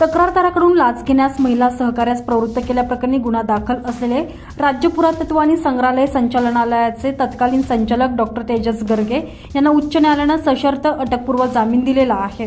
तक्रारदाराकडून लाच घेण्यास महिला सहकार्यास प्रवृत्त केल्याप्रकरणी गुन्हा दाखल असलेले राज्य पुरातत्व आणि संग्रहालय संचालनालयाचे तत्कालीन संचालक डॉक्टर तेजस गर्गे यांना उच्च न्यायालयानं सशर्त अटकपूर्व जामीन दिलेला आहे.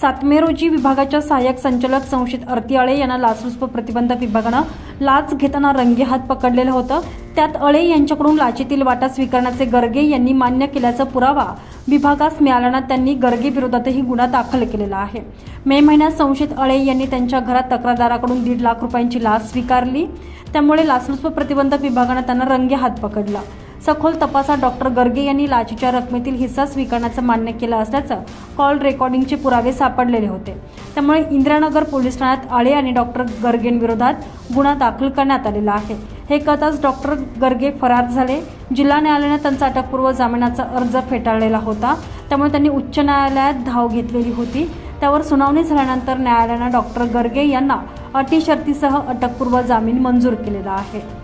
सात मे रोजी विभागाच्या सहाय्यक संचालक संशित अर्तियाळे अळे यांना लाचलुचपत प्रतिबंधक विभागानं लाच घेताना रंगेहात पकडलेलं होतं. त्यात अळे यांच्याकडून लाचेतील वाटा स्वीकारण्याचे गर्गे यांनी मान्य केल्याचा पुरावा विभागास मिळाल्यानं त्यांनी गर्गेविरोधातही गुन्हा दाखल केलेला आहे. मे महिन्यात संशयित अळे यांनी त्यांच्या घरात तक्रारदाराकडून दीड लाख रुपयांची लाच स्वीकारली. त्यामुळे लाचलुचपत प्रतिबंधक विभागानं त्यांना रंगेहात पकडला. सखोल तपासात डॉक्टर गर्गे यांनी लाचेच्या रकमेतील हिस्सा स्वीकारण्याचं मान्य केलं असल्याचं कॉल रेकॉर्डिंगचे पुरावे सापडलेले होते. त्यामुळे इंदिरानगर पोलीस ठाण्यात आळे आणि डॉक्टर गर्गेंविरोधात गुन्हा दाखल करण्यात आलेला आहे. हे कळताच डॉक्टर गर्गे फरार झाले. जिल्हा न्यायालयानं त्यांचा अटकपूर्व जामिनाचा अर्ज फेटाळलेला होता. त्यामुळे त्यांनी उच्च न्यायालयात धाव घेतलेली होती. त्यावर सुनावणी झाल्यानंतर न्यायालयानं डॉक्टर गर्गे यांना अटी शर्तीसह अटकपूर्व जामीन मंजूर केलेला आहे.